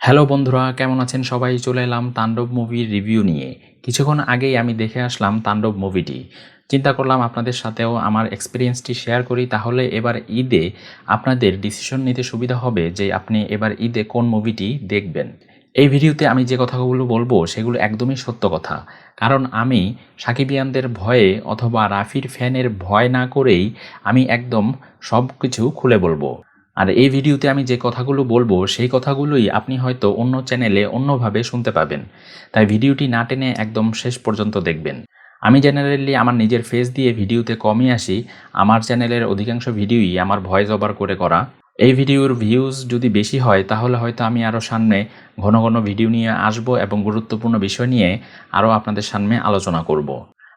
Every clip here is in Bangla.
হ্যালো বন্ধুরা, কেমন আছেন সবাই? চলে এলাম তাণ্ডব মুভির রিভিউ নিয়ে। কিছুক্ষণ আগেই আমি দেখে আসলাম তাণ্ডব মুভিটি। চিন্তা করলাম আপনাদের সাথেও আমার এক্সপিরিয়েন্সটি শেয়ার করি, তাহলে এবার ঈদে আপনাদের ডিসিশন নিতে সুবিধা হবে যে আপনি এবার ঈদে কোন মুভিটি দেখবেন। এই ভিডিওতে আমি যে কথাগুলো বলব, সেগুলো একদমই সত্য কথা। কারণ আমি সাকিবিয়ানদের ভয়ে অথবা রাফির ফ্যানের ভয় না করেই আমি একদম সব কিছু খুলে বলব। আর এই ভিডিওতে আমি যে কথাগুলো বলব, সেই কথাগুলোই আপনি হয়তো অন্য চ্যানেলে অন্যভাবে শুনতে পাবেন। তাই ভিডিওটি না টেনে একদম শেষ পর্যন্ত দেখবেন। আমি জেনারেলি আমার নিজের ফেস দিয়ে ভিডিওতে কমই আসি। আমার চ্যানেলের অধিকাংশ ভিডিওই আমার ভয়েস ওভার করে করা। এই ভিডিওর ভিউজ যদি বেশি হয়, তাহলে হয়তো আমি আরও সামনে ঘন ঘন ভিডিও নিয়ে আসব এবং গুরুত্বপূর্ণ বিষয় নিয়ে আরও আপনাদের সামনে আলোচনা করব।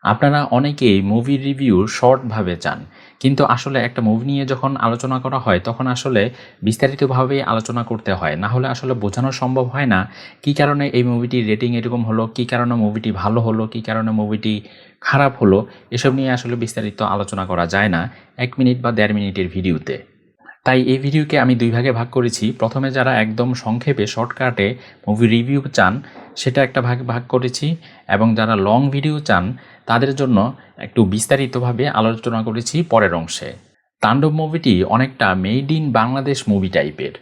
আপনারা অনেকেই মুভি রিভিউ শর্টভাবে চান। কিন্তু আসলে একটা মুভি নিয়ে যখন আলোচনা করা হয়, তখন আসলে বিস্তারিতভাবে আলোচনা করতে হয়। না হলে আসলে বোঝানো সম্ভব হয় না কী কারণে এই মুভিটির রেটিং এরকম হলো, কী কারণে মুভিটি ভালো হলো, কী কারণে মুভিটি খারাপ হলো, এসব নিয়ে আসলে বিস্তারিত আলোচনা করা যায় না এক মিনিট বা দেড় মিনিটের ভিডিওতে। তাই এই ভিডিওকে আমি দুই ভাগে ভাগ করেছি। প্রথমে যারা একদম সংক্ষেপে শর্টকাটে মুভি রিভিউ চান, সেটা একটা ভাগ ভাগ করেছি এবং যারা লং ভিডিও চান তাদের জন্য একটু বিস্তারিতভাবে আলোচনা করেছি পরের অংশে। তাণ্ডব মুভিটি অনেকটা মেড ইন বাংলাদেশ মুভি টাইপের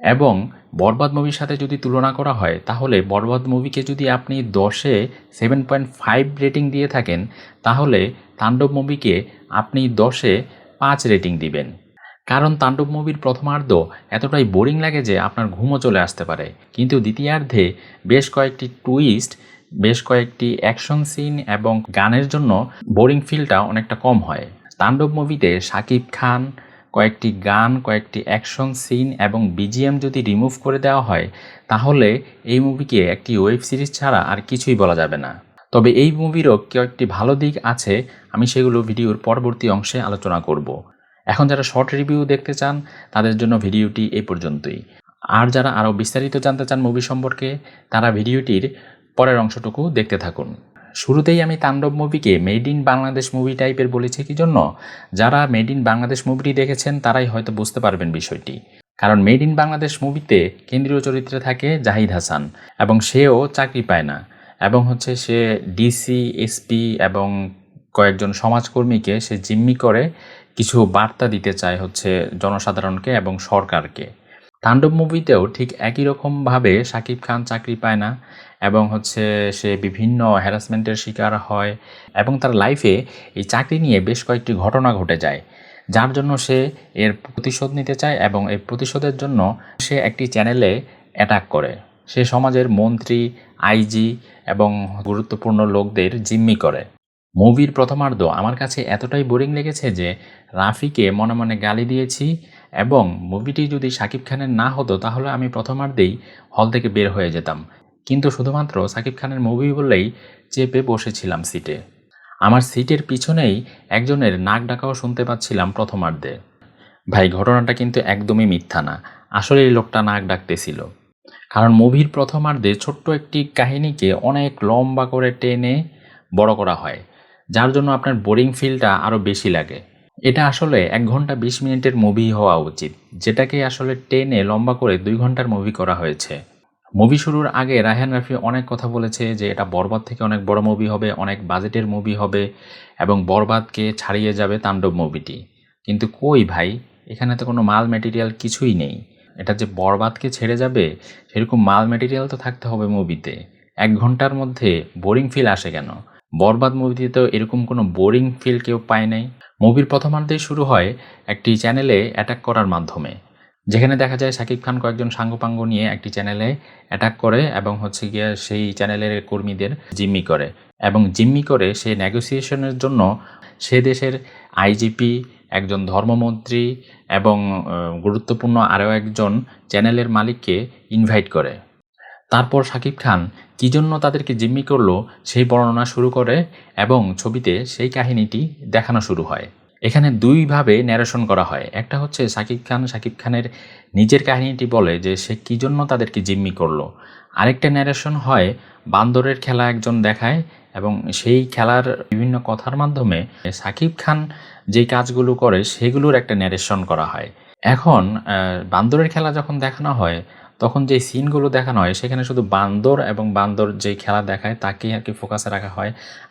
এবং বরবাদ মুভির সাথে যদি তুলনা করা হয়, তাহলে বরবাদ মুভিকে যদি আপনি দশে সেভেন পয়েন্ট ফাইভ রেটিং দিয়ে থাকেন, তাহলে তাণ্ডব মুভিকে আপনি দশে পাঁচ রেটিং দিবেন। কারণ তাণ্ডব মুভির প্রথমার্ধ এতটাই বোরিং লাগে যে আপনার ঘুমও চলে আসতে পারে। কিন্তু দ্বিতীয়ার্ধে বেশ কয়েকটি টুইস্ট বেশ কয়েকটি অ্যাকশন সিন এবং গানের জন্য বোরিং ফিলটা অনেকটা কম হয়। তাণ্ডব মুভিতে শাকিব খান কয়েকটি গান, কয়েকটি অ্যাকশন সিন এবং বিজিএম যদি রিমুভ করে দেওয়া হয়, তাহলে এই মুভিকে একটি ওয়েব সিরিজ ছাড়া আর কিছুই বলা যাবে না। তবে এই মুভিরও কয়েকটি ভালো দিক আছে, আমি সেগুলো ভিডিওর পরবর্তী অংশে আলোচনা করব। এখন যারা শর্ট রিভিউ দেখতে চান, তাদের জন্য ভিডিওটি এই পর্যন্তই। আর যারা আরও বিস্তারিত জানতে চান মুভি সম্পর্কে, তারা ভিডিওটির পরের অংশটুকু দেখতে থাকুন। শুরুতেই আমি তাণ্ডব মুভিকে মেড ইন বাংলাদেশ মুভি টাইপের বলেছি কি জন্য? যারা মেড ইন বাংলাদেশ মুভিটি দেখেছেন, তারাই হয়তো বুঝতে পারবেন বিষয়টি। কারণ মেড ইন বাংলাদেশ মুভিতে কেন্দ্রীয় চরিত্রে থাকে জাহিদ হাসান এবং সেও চাকরি পায় না। এবং হচ্ছে সে ডিসি এসপি এবং কয়েকজন সমাজকর্মীকে সে জিম্মি করে কিছু বার্তা দিতে চায় হচ্ছে জনসাধারণকে এবং সরকারকে। তাণ্ডব মুভিতেও ঠিক একই রকমভাবে শাকিব খান চাকরি পায় না এবং হচ্ছে সে বিভিন্ন হ্যারাসমেন্টের শিকার হয় এবং তার লাইফে এই চাকরি নিয়ে বেশ কয়েকটি ঘটনা ঘটে যায়, যার জন্য সে এর প্রতিশোধ নিতে চায় এবং এই প্রতিশোধের জন্য সে একটি চ্যানেলে অ্যাটাক করে। সে সমাজের মন্ত্রী আইজি এবং গুরুত্বপূর্ণ লোকদের জিম্মি করে। মুভির প্রথমার্ধ আমার কাছে এতটাই বোরিং লেগেছে যে রাফিকে মনে মনে গালি দিয়েছি এবং মুভিটি যদি শাকিব খানের না হতো তাহলে আমি প্রথমার্ধেই হল থেকে বের হয়ে যেতাম। কিন্তু শুধুমাত্র শাকিব খানের মুভি বললেই চেপে বসেছিলাম সিটে আমার সিটের পিছনেই একজনের নাক ডাকাও শুনতে পাচ্ছিলাম প্রথমার্ধে। ভাই, ঘটনাটা কিন্তু একদমই মিথ্যা না। আসলে এই লোকটা নাক ডাকতেছিল। কারণ মুভির প্রথমার্ধে ছোট্ট একটি কাহিনীকে অনেক লম্বা করে টেনে বড় করা হয়, যার জন্য আপনার বোরিং ফিলটা আরও বেশি লাগে। এটা আসলে এক ঘণ্টা বিশ মিনিটের মুভি হওয়া উচিত, যেটাকে আসলে টেনে লম্বা করে দুই ঘণ্টার মুভি করা হয়েছে। মুভি শুরুর আগে রায়হান রাফি অনেক কথা বলেছে যে এটা বরবাদ থেকে অনেক বড় মুভি হবে, অনেক বাজেটের মুভি হবে এবং বরবাদকে ছাড়িয়ে যাবে তাণ্ডব মুভিটি কিন্তু কই ভাই, এখানে তো কোনো মাল ম্যাটেরিয়াল কিছুই নেই। এটা যে বরবাদকে ছেড়ে যাবে, সেরকম মাল ম্যাটেরিয়াল তো থাকতে হবে মুভিতে এক ঘণ্টার মধ্যে বোরিং ফিল আসে কেন? বরবাদ মুভিতে তো এরকম কোনো বোরিং ফিল কেউ পায় নাই। মুভির প্রথমার্ধেই শুরু হয় একটি চ্যানেলে অ্যাটাক করার মাধ্যমে। যেখানে দেখা যায় শাকিব খান কয়েকজন সাঙ্গপাঙ্গ নিয়ে একটি চ্যানেলে অ্যাটাক করে এবং হচ্ছে গিয়ে সেই চ্যানেলের কর্মীদের জিম্মি করে এবং জিম্মি করে সে নেগোসিয়েশনের জন্য সে দেশের আইজিপি একজন ধর্মমন্ত্রী এবং গুরুত্বপূর্ণ আরও একজন চ্যানেলের মালিককে ইনভাইট করে। তারপর শাকিব খান কী জন্য তাদেরকে জিম্মি করল সেই বর্ণনা শুরু করে এবং ছবিতে সেই কাহিনীটি দেখানো শুরু হয়। এখানে দুইভাবে ন্যারেশন করা হয়। একটা হচ্ছে শাকিব খান শাকিব খানের নিজের কাহিনীটি বলে যে সে কী জন্য তাদেরকে জিম্মি করল। আরেকটা ন্যারেশন হয় বান্দরের খেলা একজন দেখায় এবং সেই খেলার বিভিন্ন কথার মাধ্যমে শাকিব খান যে কাজগুলো করে সেগুলোর একটা ন্যারেশন করা হয়। এখন বান্দরের খেলা যখন দেখানো হয়, তখন যে সিনগুলো দেখানো হয়, সেখানে শুধু বান্দর এবং বান্দর যে খেলা দেখায় তাকেই আর কি ফোকাসে রাখা হয়।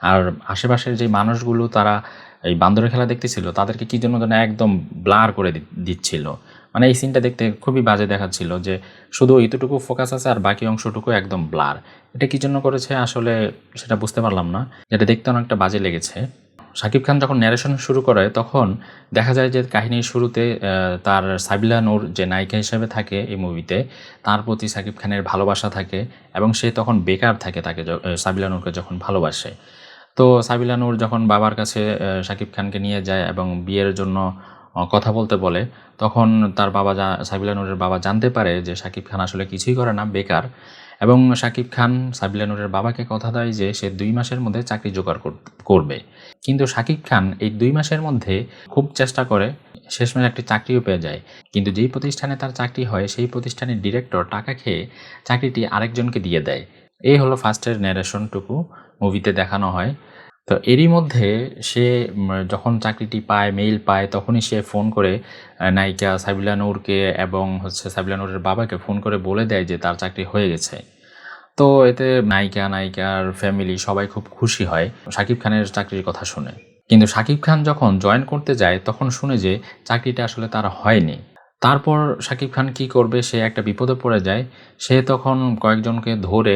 আর আশেপাশের যে মানুষগুলো তারা এই বান্দরের খেলা দেখতেছিল, তাদেরকে কী জন্য যেন একদম ব্লার করে দিচ্ছিল। মানে এই সিনটা দেখতে খুবই বাজে দেখাচ্ছিল যে শুধু এতটুকু ফোকাস আছে আর বাকি অংশটুকু একদম ব্লার। এটা কী জন্য করেছে আসলে সেটা বুঝতে পারলাম না। যেটা দেখতে অনেকটা বাজে লেগেছে। শাকিব খান যখন ন্যারেশন শুরু করে, তখন দেখা যায় যে কাহিনীর শুরুতে তার সাবিলা নূর যে নায়িকা হিসেবে থাকে এই মুভিতে তার প্রতি শাকিব খানের ভালোবাসা থাকে এবং সে তখন বেকার থাকে তাকে সাবিলা নূরকে যখন ভালোবাসে। তো সাবিলা নূর যখন বাবার কাছে শাকিব খানকে নিয়ে যায় এবং বিয়ের জন্য কথা বলতে বলে, তখন তার বাবা যা- সাবিলা নূরের বাবা জানতে পারে যে শাকিব খান আসলে কিছুই করে না, বেকার। এবং শাকিব খান সাবিলা নূরের বাবাকে কথা দেয় যে সে দুই মাসের মধ্যে চাকরি জোগাড় কর- করবে। কিন্তু শাকিব খান এই দুই মাসের মধ্যে খুব চেষ্টা করে, শেষমেশ একটি চাকরিও পেয়ে যায়। কিন্তু যেই প্রতিষ্ঠানে তার চাকরি হয়, সেই প্রতিষ্ঠানের ডিরেক্টর টাকা খেয়ে চাকরিটি আরেকজনকে দিয়ে দেয়। এই হলো ফার্স্টের ন্যারেশনটুকু মুভিতে দেখানো হয়। তো এরই মধ্যে সে যখন চাকরিটি পায় মেইল পায়, তখনই সে ফোন করে নায়িকা সাবিলা নূরকে এবং হচ্ছে সাবিলা নূরের বাবাকে ফোন করে বলে দেয় যে তার চাকরি হয়ে গেছে। তো এতে নায়িকা, নায়িকার ফ্যামিলি সবাই খুব খুশি হয়, শাকিব খানের চাকরির কথা শুনে। কিন্তু শাকিব খান যখন জয়েন করতে যায়, তখন শুনে যে চাকরিটা আসলে তার হয়নি। তারপর শাকিব খান কি করবে, সে একটা বিপদে পড়ে যায়। সে তখন কয়েকজনকে ধরে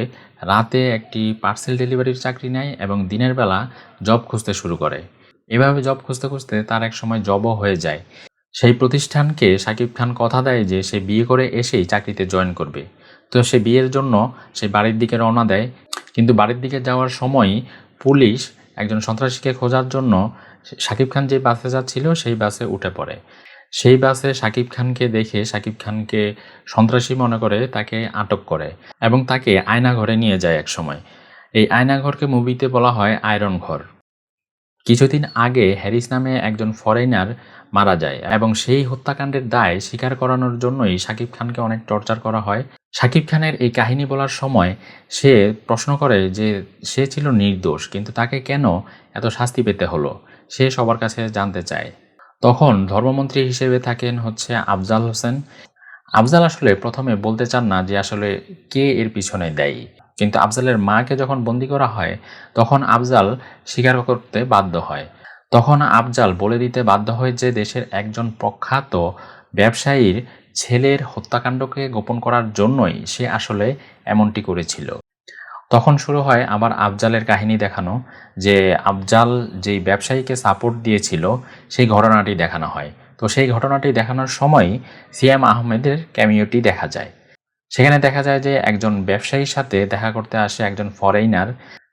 রাতে একটি পার্সেল ডেলিভারির চাকরি নেয় এবং দিনের বেলা জব খুঁজতে শুরু করে। এভাবে জব খুঁজতে খুঁজতে তার এক সময় জবও হয়ে যায়। সেই প্রতিষ্ঠানকে শাকিব খান কথা দেয় যে সে বিয়ে করে এসেই চাকরিতে জয়েন করবে। তো সে বিয়ের জন্য সে বাড়ির দিকে রওনা দেয়। কিন্তু বাড়ির দিকে যাওয়ার সময় পুলিশ একজন সন্ত্রাসীকে খোঁজার জন্য শাকিব খান যে বাসে যাচ্ছিল, সেই বাসে উঠে পড়ে। সেই বাসে শাকিব খানকে দেখে শাকিব খানকে সন্ত্রাসী মনে করে, তাকে আটক করে এবং তাকে আয়না ঘরে নিয়ে যায় এক সময়। এই আয়না ঘরকে মুভিতে বলা হয় আয়রন ঘর। কিছুদিন আগে হ্যারিস নামে একজন ফরেনার মারা যায় এবং সেই হত্যাকাণ্ডের দায় স্বীকার করানোর জন্যই শাকিব খানকে অনেক টর্চার করা হয়। শাকিব খানের এই কাহিনী বলার সময় সে প্রশ্ন করে যে সে ছিল নির্দোষ, কিন্তু তাকে কেন এত শাস্তি পেতে হলো? সে সবার কাছে জানতে চায়। তখন ধর্মমন্ত্রী হিসেবে থাকেন হচ্ছে আফজাল হোসেন। আফজাল আসলে প্রথমে বলতে চান না যে আসলে কে এর পিছনে দেয়। কিন্তু আফজালের মাকে যখন বন্দি করা হয়, তখন আফজাল স্বীকার করতে বাধ্য হয়। তখন আফজাল বলে দিতে বাধ্য হয় যে দেশের একজন প্রখ্যাত ব্যবসায়ীর ছেলের হত্যাকাণ্ডকে গোপন করার জন্যই সে আসলে এমনটি করেছিল। তখন শুরু হয় আবার আফজালের কাহিনী দেখানো, যে আফজাল যেই ব্যবসায়ীকে সাপোর্ট দিয়েছিল, সেই ঘটনাটি দেখানো হয়। তো সেই ঘটনাটি দেখানোর সময় সিএম আহমেদের ক্যামিওটি দেখা যায়। সেখানে দেখা যায় যে একজন ব্যবসায়ীর সাথে দেখা করতে আসে একজন ফরেইনার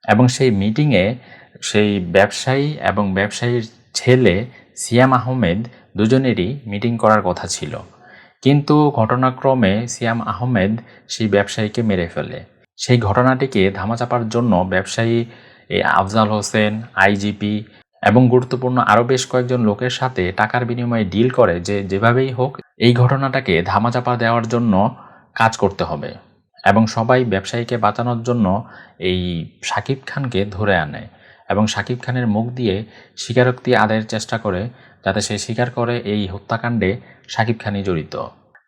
এবং সেই মিটিংয়ে সেই ব্যবসায়ী এবং ব্যবসায়ীর ছেলে সিয়াম আহমেদ দুজনেরই মিটিং করার কথা ছিল। কিন্তু ঘটনাক্রমে সিয়াম আহমেদ সেই ব্যবসায়ীকে মেরে ফেলে। সেই ঘটনাটিকে ধামাচাপার জন্য ব্যবসায়ী আফজাল হোসেন, আইজিপি এবং গুরুত্বপূর্ণ আরও বেশ কয়েকজন লোকের সাথে টাকার বিনিময়ে ডিল করে যে যেভাবেই হোক এই ঘটনাটাকে ধামাচাপা দেওয়ার জন্য কাজ করতে হবে এবং সবাই ব্যবসায়ীকে বাঁচানোর জন্য এই শাকিব খানকে ধরে আনে এবং শাকিব খানের মুখ দিয়ে স্বীকারোক্তি আদায়ের চেষ্টা করে যাতে সে স্বীকার করে এই হত্যাকাণ্ডে শাকিব খানই জড়িত।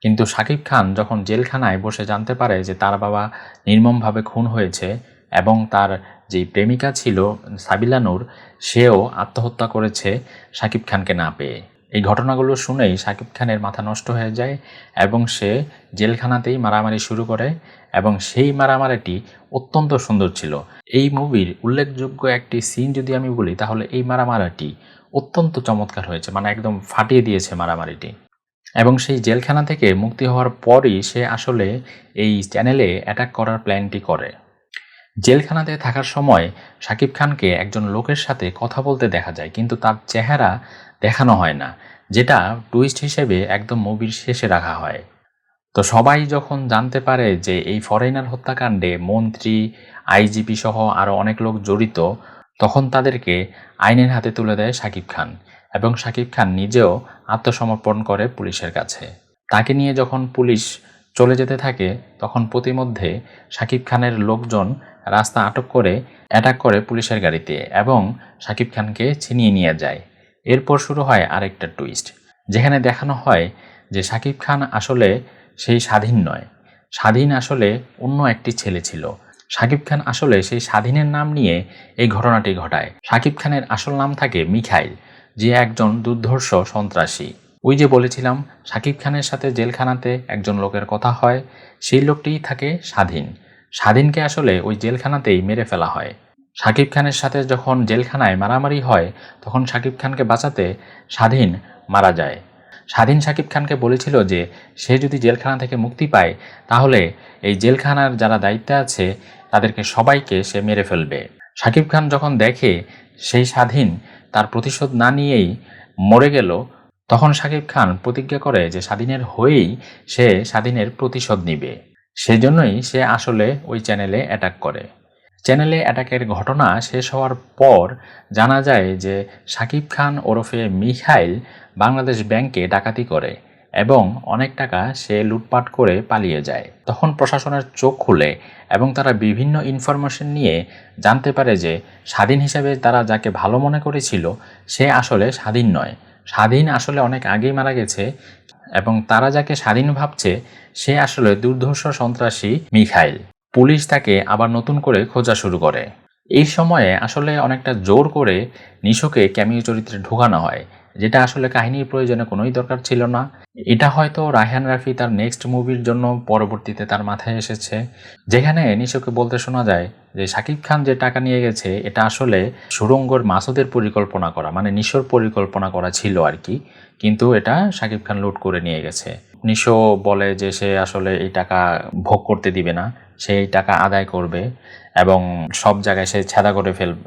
কিন্তু শাকিব খান যখন জেলখানায় বসে জানতে পারে যে তার বাবা নির্মমভাবে খুন হয়েছে এবং তার যেই প্রেমিকা ছিল সাবিলা নূর, সেও আত্মহত্যা করেছে শাকিব খানকে না পেয়ে। এই ঘটনাগুলো শুনেই শাকিব খানের মাথা নষ্ট হয়ে যায় এবং সে জেলখানাতেই মারামারি শুরু করে এবং সেই মারামারিটি অত্যন্ত সুন্দর ছিল। এই মুভির উল্লেখযোগ্য একটি সিন যদি আমি বলি, তাহলে এই মারামারিটি অত্যন্ত চমৎকার হয়েছে মানে একদম ফাটিয়ে দিয়েছে মারামারিটি। এবং সেই জেলখানা থেকে মুক্তি হওয়ার পরই সে আসলে এই চ্যানেলে অ্যাটাক করার প্ল্যানটি করে। জেলখানাতে থাকার সময় শাকিব খানকে একজন লোকের সাথে কথা বলতে দেখা যায়, কিন্তু তার চেহারা দেখানো হয় না, যেটা টুইস্ট হিসেবে একদম মুভির শেষে রাখা হয়। তো সবাই যখন জানতে পারে যে এই ফরেনার হত্যাকাণ্ডে মন্ত্রী আইজিপি সহ আরও অনেক লোক জড়িত, তখন তাদেরকে আইনের হাতে তুলে দেয় শাকিব খান। এবং শাকিব খান নিজেও আত্মসমর্পণ করে পুলিশের কাছে। তাকে নিয়ে যখন পুলিশ চলে যেতে থাকে, তখন প্রতিমধ্যে শাকিব খানের লোকজন রাস্তা আটক করে অ্যাটাক করে পুলিশের গাড়িতে এবং শাকিব খানকে ছিনিয়ে নিয়ে যায়। এরপর শুরু হয় আরেকটা টুইস্ট যেখানে দেখানো হয় যে শাকিব খান আসলে সেই স্বাধীন নয়। স্বাধীন আসলে অন্য একটি ছেলে ছিল। শাকিব খান আসলে সেই স্বাধীনের নাম নিয়ে এই ঘটনাটি ঘটায়। শাকিব খানের আসল নাম থাকে মিখাইল। যে একজন দুর্ধর্ষ সন্ত্রাসী। ওই যে বলেছিলাম শাকিব খানের সাথে জেলখানাতে একজন লোকের কথা হয়, সেই লোকটিই থাকে স্বাধীন। স্বাধীনকে আসলে ওই জেলখানাতেই মেরে ফেলা হয়। শাকিব খানের সাথে যখন জেলখানায় মারামারি হয়, তখন শাকিব খানকে বাঁচাতে স্বাধীন মারা যায়। স্বাধীন শাকিব খানকে বলেছিল যে, সে যদি জেলখানা থেকে মুক্তি পায়, তাহলে এই জেলখানার যারা দায়িত্বে আছে, তাদেরকে সবাইকে সে মেরে ফেলবে। শাকিব খান যখন দেখে সেই স্বাধীন তার প্রতিশোধ না নিয়েই মরে গেল, তখন শাকিব খান প্রতিজ্ঞা করে যে স্বাধীনের হয়েই সে স্বাধীনের প্রতিশোধ নিবে। সেজন্যই সে আসলে ওই চ্যানেলে অ্যাটাক করে। চ্যানেলে অ্যাটাকের ঘটনা শেষ হওয়ার পর জানা যায় যে শাকিব খান ওরফে মিখাইল বাংলাদেশ ব্যাংকে ডাকাতি করে। এবং অনেক টাকা সে লুটপাট করে পালিয়ে যায়। তখন প্রশাসনের চোখ খুলে এবং তারা বিভিন্ন ইনফরমেশন নিয়ে জানতে পারে যে স্বাধীন হিসেবে তারা যাকে ভালো মনে করেছিল, সে আসলে স্বাধীন নয়। স্বাধীন আসলে অনেক আগেই মারা গেছে এবং তারা যাকে স্বাধীন ভাবছে, সে আসলে দুর্ধর্ষ সন্ত্রাসী মিখাইল। পুলিশ তাকে আবার নতুন করে খোঁজা শুরু করে। এই সময়ে আসলে অনেকটা জোর করে নিশোকে ক্যামিও চরিত্রে ঢোকানো হয়। যেটা আসলে কাহিনীর প্রয়োজনে কোনোই দরকার ছিল না। এটা হয়তো রায়হান রাফি তার নেক্সট মুভির জন্য পরবর্তীতে তার মাথায় এসেছে। যেখানে নিশোকে বলতে শোনা যায় যে, শাকিব খান যে টাকা নিয়ে গেছে, এটা আসলে সুরঙ্গর মাসুদের পরিকল্পনা করা মানে নিশোর পরিকল্পনা করা ছিল আর কি। কিন্তু এটা শাকিব খান লুট করে নিয়ে গেছে। নিশো বলে যে, সে আসলে এই টাকা ভোগ করতে দিবে না, সে এই টাকা আদায় করবে এবং সব জায়গায় সে ছেদা করে ফেলবে।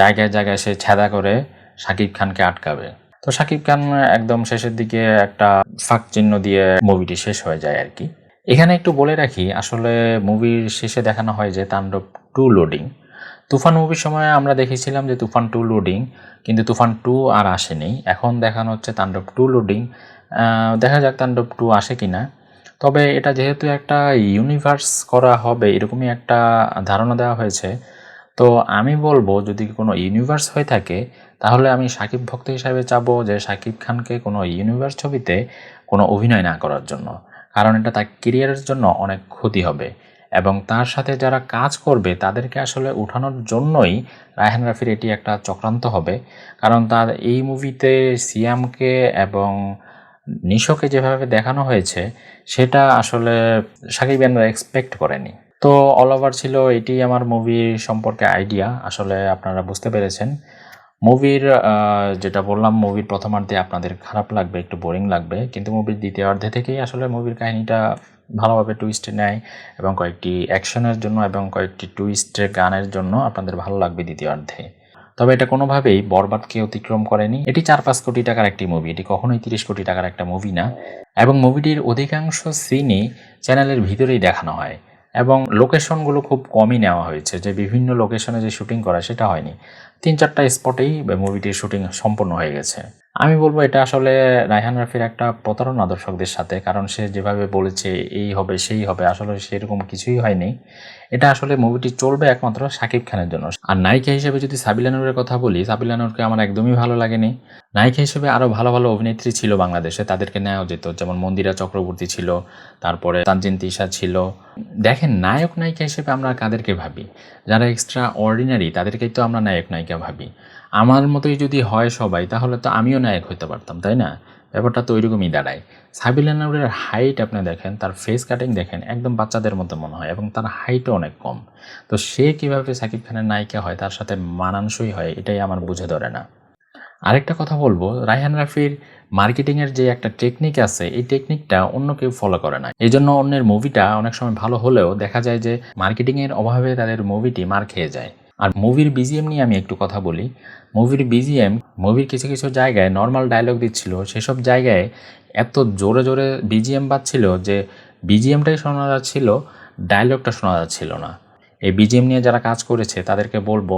জায়গায় জায়গায় সে ছেদা করে শাকিব খানকে আটকাবে। তো শাকিব খান একদম শেষের দিকে একটা ফাঁক চিহ্ন দিয়ে মুভিটি শেষ হয়ে যায় আর কি। এখানে একটু বলে রাখি, আসলে মুভির শেষে দেখানো হয় যে তাণ্ডব টু লোডিং। তুফান মুভির সময় আমরা দেখেছিলাম যে তুফান টু লোডিং, কিন্তু তুফান টু আর আসেনি। এখন দেখানো হচ্ছে তাণ্ডব টু লোডিং। দেখা যাক তাণ্ডব টু আসে কিনা। তবে এটা যেহেতু একটা ইউনিভার্স করা হবে, এরকমই একটা ধারণা দেওয়া হয়েছে তো আমি বলব, যদি কোনো ইউনিভার্স হয়ে থাকে, তাহলে আমি সাকিব ভক্ত হিসাবে চাবো যে সাকিব খানকে কোনো ইউনিভার্স ছবিতে কোনো অভিনয় না করার জন্য। কারণ এটা তার কেরিয়ারের জন্য অনেক ক্ষতি হবে। এবং তার সাথে যারা কাজ করবে, তাদেরকে আসলে উঠানোর জন্যই রায়হান রাফির এটি একটা চক্রান্ত হবে। কারণ তার এই মুভিতে সিয়ামকে এবং নিশোকে যেভাবে দেখানো হয়েছে, সেটা আসলে সাকিবিয়ানরা এক্সপেক্ট করেনি। তো অল ওভার ছিল এটি আমার মুভি সম্পর্কে আইডিয়া আসলে আপনারা বুঝতে পেরেছেন। মুভির যেটা বললাম মুভির প্রথমার্ধে আপনাদের খারাপ লাগবে, একটু বোরিং লাগবে, কিন্তু মুভির দ্বিতীয় অর্ধে থেকেই আসলে মুভির কাহিনীটা ভালোভাবে টুইস্ট নেয় এবং কয়েকটি অ্যাকশনের জন্য এবং কয়েকটি টুইস্টের গানের জন্য আপনাদের ভালো লাগবে দ্বিতীয় অর্ধে তবে এটা কোনোভাবেই বরবাদকে অতিক্রম করেনি। এটি চার পাঁচ কোটি টাকার একটি মুভি এটি কখনোই তিরিশ কোটি টাকার একটা মুভি না। এবং মুভিটির অধিকাংশ সিনই চ্যানেলের ভিতরেই দেখানো হয়। এবং লোকেশনগুলো খুব কমই নেওয়া হয়েছে। যে বিভিন্ন লোকেশনে যে শুটিং করা, সেটা হয়নি। তিন চারটা স্পটেই মুভিটির শুটিং সম্পন্ন হয়ে গেছে। আমি বলব এটা আসলে রায়হান রাফির একটা প্রতারণা দর্শকদের সাথে, কারণ সে যেভাবে বলেছে এই হবে, সেই হবে, আসলে সেরকম কিছুই হয়নি। এটা আসলে মুভিটি চলবে একমাত্র শাকিব খানের জন্য। আর নায়িকা হিসেবে যদি সাবিলা নূরের কথা বলি, সাবিলা নূরকে আমার একদমই ভালো লাগেনি। নায়িকা হিসেবে আরও ভালো ভালো অভিনেত্রী ছিল বাংলাদেশে, তাদেরকে নেওয়া যেত। যেমন মন্দিরা চক্রবর্তী ছিল, তারপরে তানজিন তিশা ছিল। দেখেন নায়ক নায়িকা হিসেবে আমরা কাদেরকে ভাবি? যারা এক্সট্রা অর্ডিনারি তাদেরকেই তো আমরা নায়ক নায়িকা ভাবি। আমার মতোই যদি হয় সবাই, তাহলে তো আমিও নায়ক হতে পারতাম, তাই না? ব্যাপারটা তো ওইরকমই দাঁড়ায়। সাবিলা নূরের হাইট আপনি দেখেন, তার ফেস কাটিং দেখেন, একদম বাচ্চাদের মতো মনে হয় এবং তার হাইটও অনেক কম। তো সে কীভাবে সাকিব খানের নায়িকা হয়, তার সাথে মানানসই হয়, এটাই আমার বুঝে ধরে না। আরেকটা কথা বলব, রায়হান রাফির মার্কেটিংয়ের যে একটা টেকনিক আছে, এই টেকনিকটা অন্য কেউ ফলো করে না। এই জন্য অন্যের মুভিটা অনেক সময় ভালো হলেও দেখা যায় যে মার্কেটিংয়ের অভাবে তাদের মুভিটি মার খেয়ে যায়। আর মুভির বিজিএম নিয়ে আমি একটু কথা বলি। মুভির বিজিএম মুভির কিছু কিছু জায়গায় নর্মাল ডায়লগ দিচ্ছিল, সেসব জায়গায় এত জোরে জোরে বিজিএম বাজছিল যে বিজিএমটাই শোনা যাচ্ছিল ডায়লগটা শোনা যাচ্ছিল না। এই বিজিএম নিয়ে যারা কাজ করেছে, তাদেরকে বলব,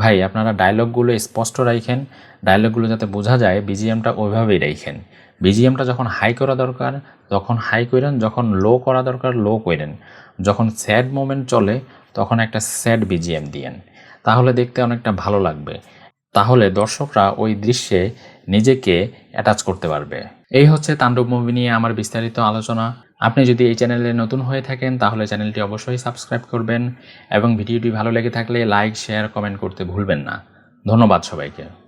ভাই, আপনারা ডায়লগগুলো স্পষ্ট রাখেন ডায়লগগুলো যাতে বোঝা যায় বিজিএমটা ওইভাবেই রাখেন বিজিএমটা যখন হাই করা দরকার তখন হাই করেন, যখন লো করা দরকার লো করেন। যখন স্যাড মোমেন্ট চলে, তখন একটা স্যাড বিজিএম দিয়েন। তাহলে দেখতে অনেকটা ভালো লাগবে। তাহলে দর্শকরা ওই দৃশ্যে নিজেকে অ্যাটাচ করতে পারবে। এই হচ্ছে তাণ্ডব মুভি নিয়ে আমার বিস্তারিত আলোচনা। আপনি যদি এই চ্যানেলে নতুন হয়ে থাকেন, তাহলে চ্যানেলটি অবশ্যই সাবস্ক্রাইব করবেন এবং ভিডিওটি ভালো লেগে থাকলে লাইক শেয়ার কমেন্ট করতে ভুলবেন না। ধন্যবাদ সবাইকে।